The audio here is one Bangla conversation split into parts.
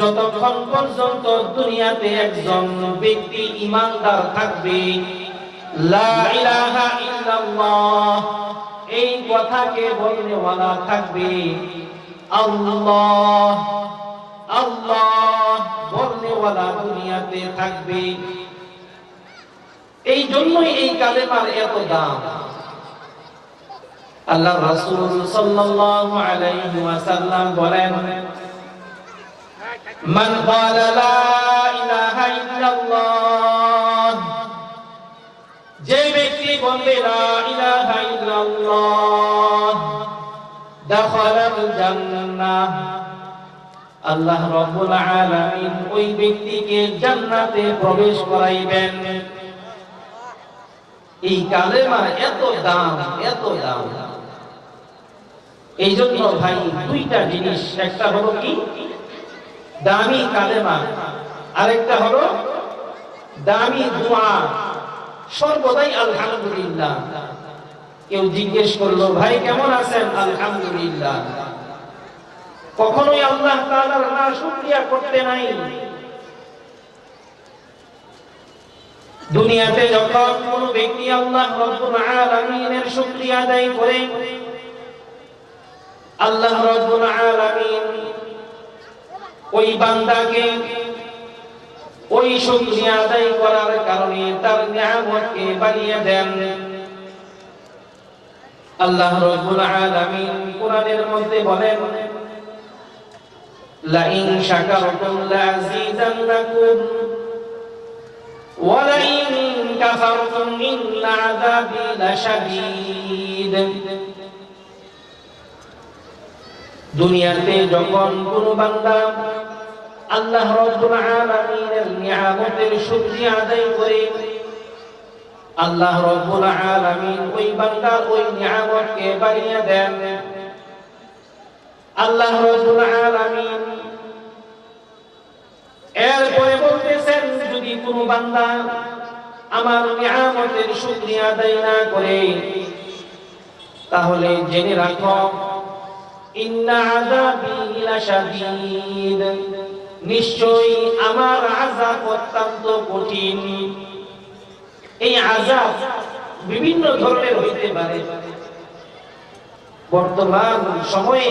যতক্ষণ পর্যন্ত দুনিয়াতে একজন ব্যক্তি ইমানদার থাকবে এই কথাকে বলনেওয়ালা থাকবে। দুনিয়াতে থাকবে। এই জন্যই এই কালেমার এত দাম। আল্লাহ রাসূল সাল্লাল্লাহু আলাইহি ওয়াসাল্লাম বলেন মান ক্বালা লা ইলাহা ইল্লাল্লাহ। যে ব্যক্তি বলবে লা ইলাহা ইল্লাল্লাহ, দাখালাল জান্নাহ। আল্লাহ রাব্বুল আলামিন ওই ব্যক্তিকে জান্নাতে প্রবেশ করাইবেন। এই কালেমা এত দাম এত দাম। এই জন্য ভাই, দুইটা জিনিস, একটা হলো কি? দামি কালেমা। আরেকটা হলো, দামি দোয়া। সর্বদাই আলহামদুলিল্লাহ। কেউ জিজ্ঞেস করল, ভাই, কেমন আছেন? আলহামদুলিল্লাহ। কখনোই আল্লাহ তাআলার না শুকরিয়া করতে নাই। দুনিয়াতে যখন কোন ব্যক্তি আল্লাহ রব্বুল আলামিনের শুকরিয়া আদায় করে, আল্লাহ রব্বুল আলামিন ওই বান্দাকে ওই সবজি আদায় করার কারণে তার নিয়ামতকে বানিয়ে দেন আল্লাহ রাব্বুল আলামিন কোরআনের মধ্যে বলেন لئن شكرتم لازيدنكم ولئن كفرتم ان عذابي لشديد দুনিয়াতে যখন কোন বান্দা আল্লাহ রব্বুল আলামিনের নিয়ামতের শুকরিয়া আদায় করে, আল্লাহ রব্বুল আলামিন ওই বান্দার ওই নিয়ামতকে বাড়িয়ে দেন। আল্লাহ রব্বুল আলামিন এরপরে বলতেছেন, যদি কোন বান্দা আমার নিয়ামতের শুকরিয়া আদায় না করে, তাহলে জেনে রাখো নিশ্চয়ই আমার আজাব অত্যন্ত কঠিন। এই আজাব বিভিন্ন ধরনের হইতে পারে। বর্তমান সময়ে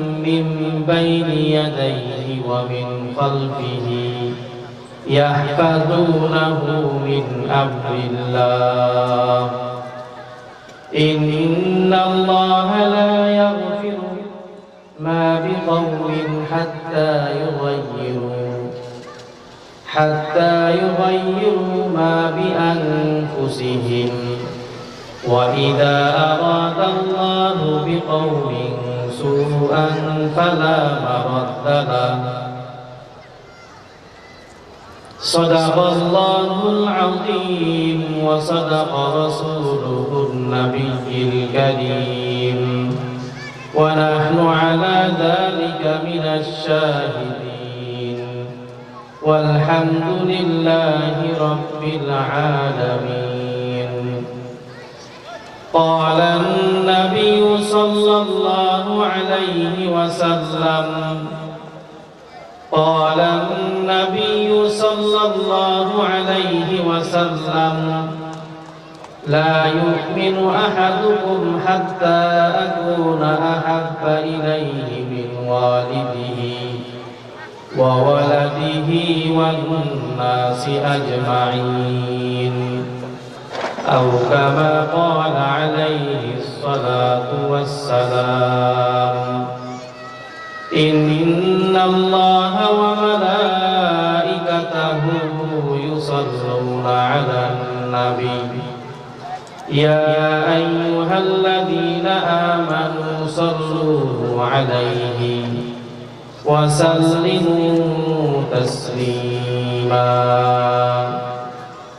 من بين يديه ومن خلفه يحفظونه من أمر الله. إن الله لا يغفر ما بقوم حتى يغيروا حتى يغيروا ما بأنفسهم. وإذا أراد الله بقوم سوءا فلا مرد له. صدق الله العظيم وصدق رسوله النبي الكريم. ونحن على ذلك من الشاهدين. والحمد لله رب العالمين. قال عليه وسلم. قال النبي صلى الله عليه وسلم لا يؤمن أحدكم حتى أكون أحب إليه من والده وولده والناس أجمعين. أو كما قال عليه الصلاة والسلام. إن الله وملائكته يصلون على النبي. يا أيها الذين آمنوا صلوا عليه وسلموا تسليما.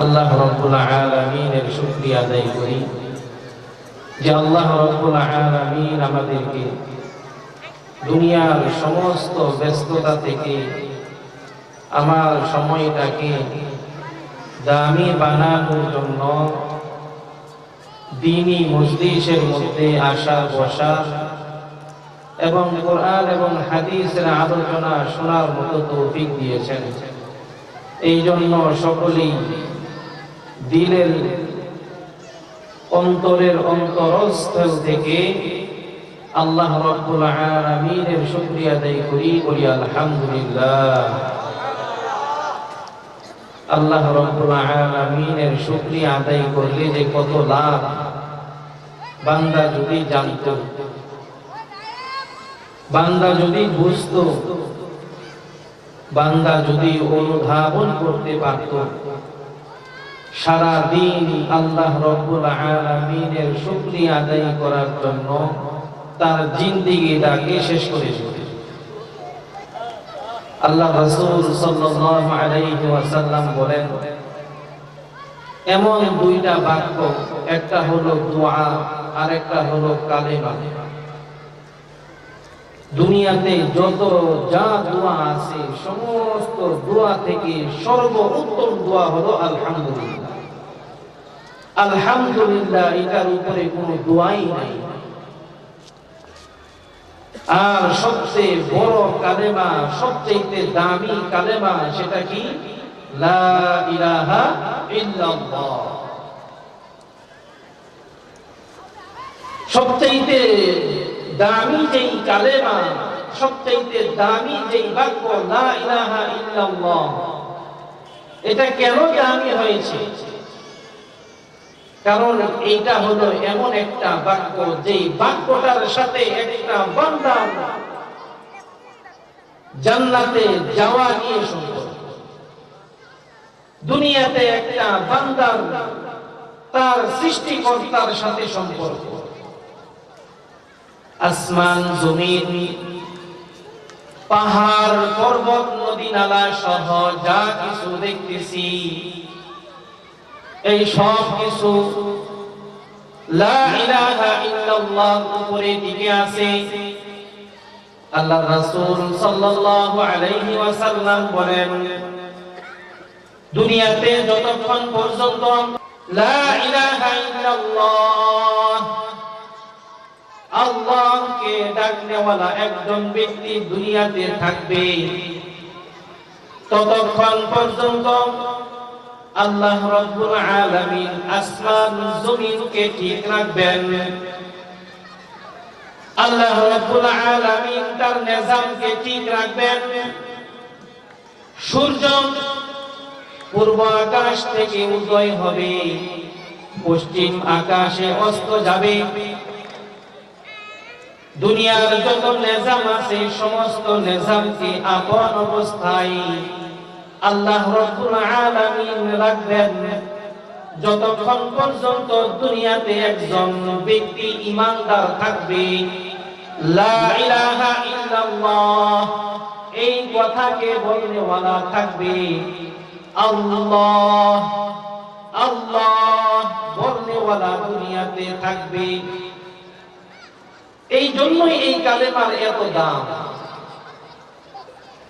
আল্লাহ রব্বুল আলমিনের শুক্রিয়া আদায় করি যে আল্লাহ রব্বুল আলমিন আমাদেরকে দুনিয়ার সমস্ত ব্যস্ততা থেকে আমার সময়টাকে দামি বানানোর জন্য দিনই মজলিসের মধ্যে আসা বসা এবং কোরআন এবং হাদিসের আলোচনা শোনার মতো তৌফিক দিয়েছেন। এই জন্য সকলেই দিলের অন্তরের অন্তরস্থল থেকে আল্লাহ রব্বুল আলামিনের শুকরিয়া আদায় করি, বলি আলহামদুলিল্লাহ। আল্লাহ রব্বুল আলামিনের শুকরিয়া আদায় করলে যে কত লাভ, বান্দা যদি জানত, বান্দা যদি বুঝত, বান্দা যদি অনুধাবন করতে পারত সারা দিন আল্লাহ রব্বুল আদায় করার জন্য তার জিন্দিগিটাকে শেষ করে আল্লাহ বলেন, এমন দুইটা বাক্য, একটা হলো দোয়া আর একটা হলো কালেমা। দুনিয়াতে যত যা দোয়া আছে, সমস্ত দোয়া থেকে সর্বোত্তম দোয়া হলো আলহামদুলিল্লাহ। আলহামদুলিল্লাহ, এটার উপরে কোনো দোয়াই নাই। আর সবচেয়ে বড় কালেমা সবচেয়ে দামি কালেমা সেটা কি? লা ইলাহা ইল্লাল্লাহ। সবচেয়ে দামি যেই কালেমা সবচেয়ে দামি যেই বাক্য, লা ইলাহা ইল্লাল্লাহ। এটা কেন দামি হয়েছে? কারণ এইটা হলো এমন একটা বাক্য, যেই বাক্যটার সাথে একটা বান্দা জান্নাতে যাওয়া নিয়ে সম্পর্ক। দুনিয়াতে একটা বান্দার তার সৃষ্টিকর্তার সাথে সম্পর্ক। আসমান, জমিন, পাহাড়, পর্বত, নদী, নালা সহ যা কিছু দেখতেছি, এই সব কিছু যতক্ষণ পর্যন্ত আল্লাহকে ডাকনেওয়ালা একজন ব্যক্তি দুনিয়াতে থাকবে। ততক্ষণ পর্যন্ত আল্লাহ রব্বুল আলামিন আসমান জমিনকে ঠিক রাখবেন। আল্লাহ রব্বুল আলামিন তার নিজামকে ঠিক রাখবেন। সূর্য পূর্ব আকাশ থেকে উদয় হবে, পশ্চিম আকাশে অস্ত যাবে। দুনিয়ার যত নিজাম আছে, সমস্ত নিজামকে আপন অবস্থায় আল্লাহ রব্বুল আলামিন রাখবেন। যতক্ষণ পর্যন্ত দুনিয়াতে একজন ব্যক্তি ইমানদার থাকবে, লা ইলাহা ইল্লাল্লাহ, এই কথাকে বলনেওয়ালা থাকবে। আল্লাহ আল্লাহ বলনেওয়ালা দুনিয়াতে থাকবে। এই জন্যই এই কালেমার এত দাম।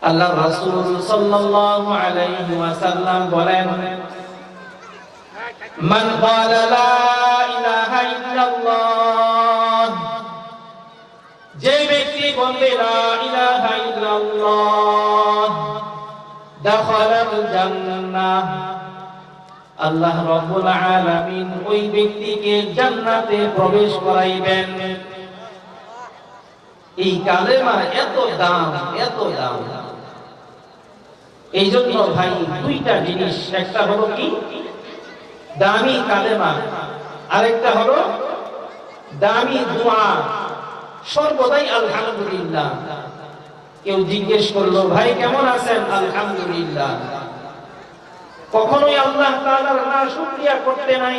আল্লাহ রাসূল সাল্লাল্লাহু আলাইহি ওয়াসাল্লাম বলেন, মান ক্বালা লা ইলাহা ইল্লাল্লাহ যে ব্যক্তি বলবে লা ইলাহা ইল্লাল্লাহ, দাখালাল জান্নাহ আল্লাহ রাব্বুল আলামিন ওই ব্যক্তিকে জান্নাতে প্রবেশ করাইবেন। এই কালেমার এত দাম এত দাম। এই জন্য ভাই, দুইটা জিনিস, একটা হলো কি? দামি কালেমা, আরেকটা হলো দামি দোয়া। সর্বদাই আলহামদুলিল্লাহ। কেউ জিজ্ঞেস করল, ভাই, কেমন আছেন? আলহামদুলিল্লাহ। কখনোই আল্লাহ তাআলার না শুকরিয়া করতে নাই।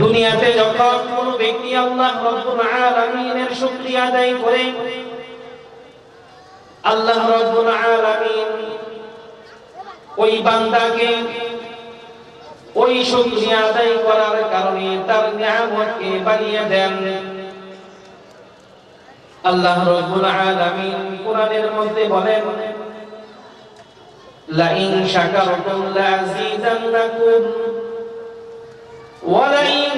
দুনিয়াতে যখন কোন ব্যক্তি আল্লাহ রব্বুল আলামিনের শুকরিয়া আদায় করে, আল্লাহ রব্বুল আলামিন ওই বান্দাকে ওই শুকরিয়া আদায় করার কারণে তার নিয়ামতকে বাড়িয়ে দেন। আল্লাহ রব্বুল আলামিন কোরআনের মধ্যে বলেন, লাইন শাকারতুম লাযীদান্নাকুম ولئن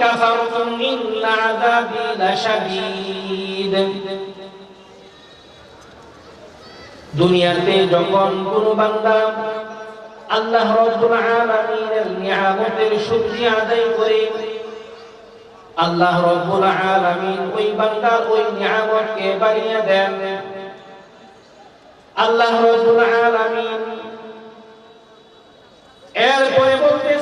كفرتم إن عذابي لشديد দুনিয়াতে যখন কোন বান্দা আল্লাহ রব্বুল আলামিনের নিয়ামতের শুকরিয়া আদায় করে আল্লাহ রব্বুল আলামিন ওই বান্দার ওই নিয়ামতকে বাড়িয়ে দেন আল্লাহ রব্বুল আলামিন এরপরে বলতেছেন যদি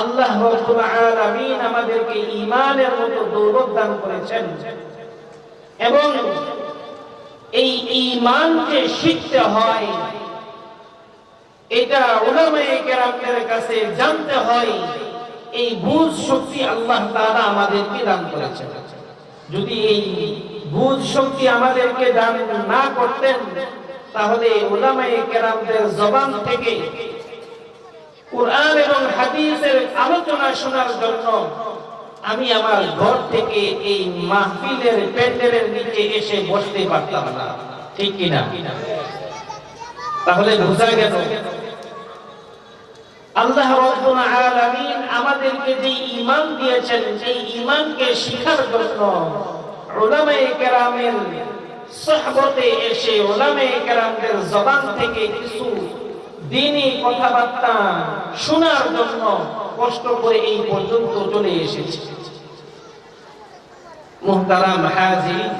আল্লাহ রাব্বুল আলামিন আমাদেরকে ঈমানের মতো দৌলত দান করেছেন। এবং এই ঈমানকে শিখতে হয়, এটা উলামায়ে কেরামদের কাছে জানতে হয়, এই বুঝ শক্তি আল্লাহ তাআলা আমাদেরকে দান করেছেন। যদি এই বুঝ শক্তি আমাদেরকে দান না করতেন, তাহলে উলামায়ে কেরামদের জবান থেকে কোরআন এবং হাদিসের আলোচনা শোনার জন্য আমি আমার ঘর থেকে এই মাহফিলের প্যান্ডেলের নিচে এসে বসতে পারতাম না। ঠিক কিনা? তাহলে বোঝা গেল, আল্লাহ রাব্বুল আলামিন আমাদেরকে যে ঈমান দিয়েছেন, সেই ঈমানকে শিখার জন্য উলামায়ে কেরামের সহবতে এসে ওলামায়ে কেরামদের জবান থেকে কিছু দিনই কথাবার্তা শোনার জন্য কষ্ট করে এই পর্যন্ত চলে এসেছে। মুহতারাম হাজির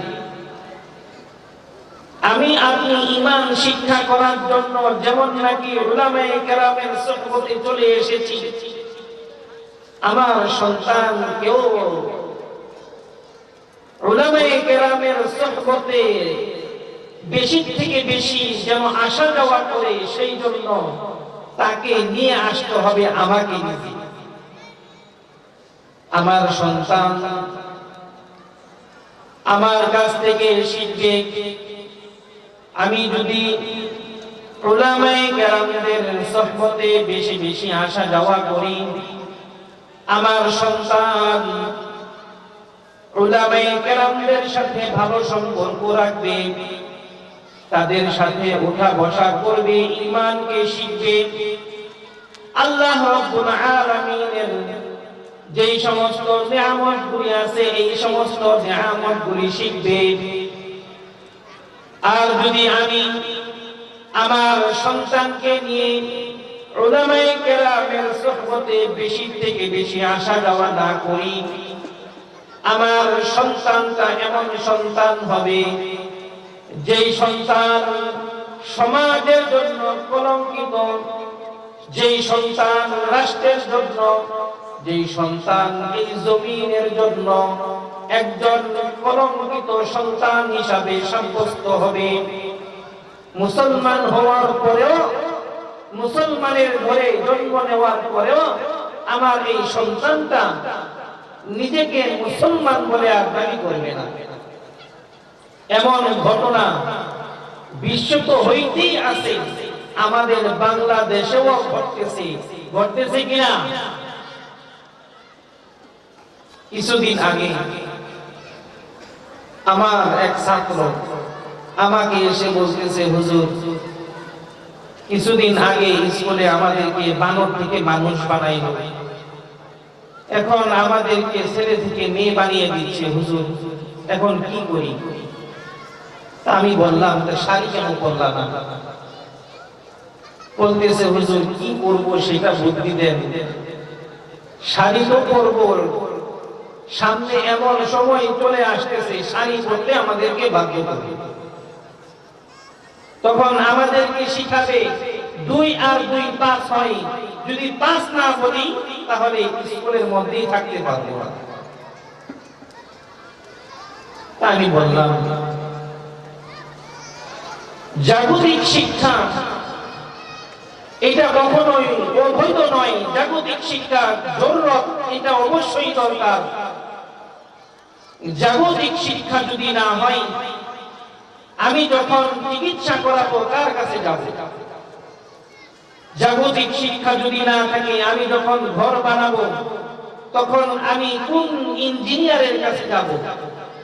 আমি আপনি ইমান শিক্ষা করার জন্য যেমন নাকি চলে এসেছি। আমার সন্তান কেউ উলামায়ে কেরামের সুহবতে বেশি থেকে বেশি যেন আসা যাওয়া করে সেই জন্য তাকে নিয়ে আসতে হবে আমাকে আমার সন্তান আমার কাছ থেকে শিখবে, আমি যদি ওলামায়ে বেশি বেশি আসা যাওয়া করি, আমার সন্তান ওলামায়ে কেরামদের সাথে ভালো সম্পর্ক রাখবে। তাদের সাথে ওঠা বসা করবে ইমানকে শিখবে। আল্লাহ যেই সমস্ত নিয়ামতগুলি আছে, এই সমস্ত নিয়ামতগুলি শিখবে। আর যদি আমি আমার সন্তানকে নিয়ে বেশি থেকে বেশি আসা যাওয়া না করি, আমার সন্তানটা এমন সন্তান হবে যেই সন্তান সমাজের জন্য কলঙ্কিত, যেই সন্তান রাষ্ট্রের জন্য, যেই সন্তান এই জমিনের জন্য একজন কলঙ্কিত সন্তান হিসাবে সাব্যস্ত হবে। মুসলমান হওয়ার পরেও, মুসলমানের ঘরে জন্ম নেওয়ার পরেও আমার এই সন্তানটা নিজেকে মুসলমান বলে আর দাবি করবে না। এমন ঘটনা বিশ্ব তো হইতেই আছে। আমাদের বাংলাদেশেও ঘটতেছে। ঘটতেছে কিনা? কিছুদিন আগে আমার এক ছাত্র আমাকে এসে বলতেছে, হুজুর, কিছুদিন আগে স্কুলে আমাদেরকে বানর থেকে মানুষ বানাইল। এখন আমাদেরকে ছেলে থেকে মেয়ে বানিয়ে দিচ্ছে, হুজুর। এখন কি করি? আমি বললাম শাড়ি কেন পরলাম না? বলতেছে, হুজুর, কি করব সেটা বুদ্ধি দেন। শাড়ি তো পরবো। সামনে এমন সময় চলে আসতেছে, শাড়ি পরতে আমাদেরকে বাধ্য করবে। তখন আমাদেরকে শিখাবে, দুই আর দুই পাঁচ হয়। যদি পাঁচ না বলি, তাহলে স্কুলের মধ্যেই থাকতে পারব আমি বললাম জাগতিক শিক্ষা। এটা কখনোই অবৈধ নয়। জাগতিক শিক্ষা জরুরত, এটা অবশ্যই দরকার। জাগতিক শিক্ষা যদি না হয়, আমি যখন চিকিৎসা করাবো কার কাছে যাব, জাগতিক শিক্ষা যদি না থাকে, আমি যখন ঘর বানাবো, তখন আমি কোন ইঞ্জিনিয়ারের কাছে যাব?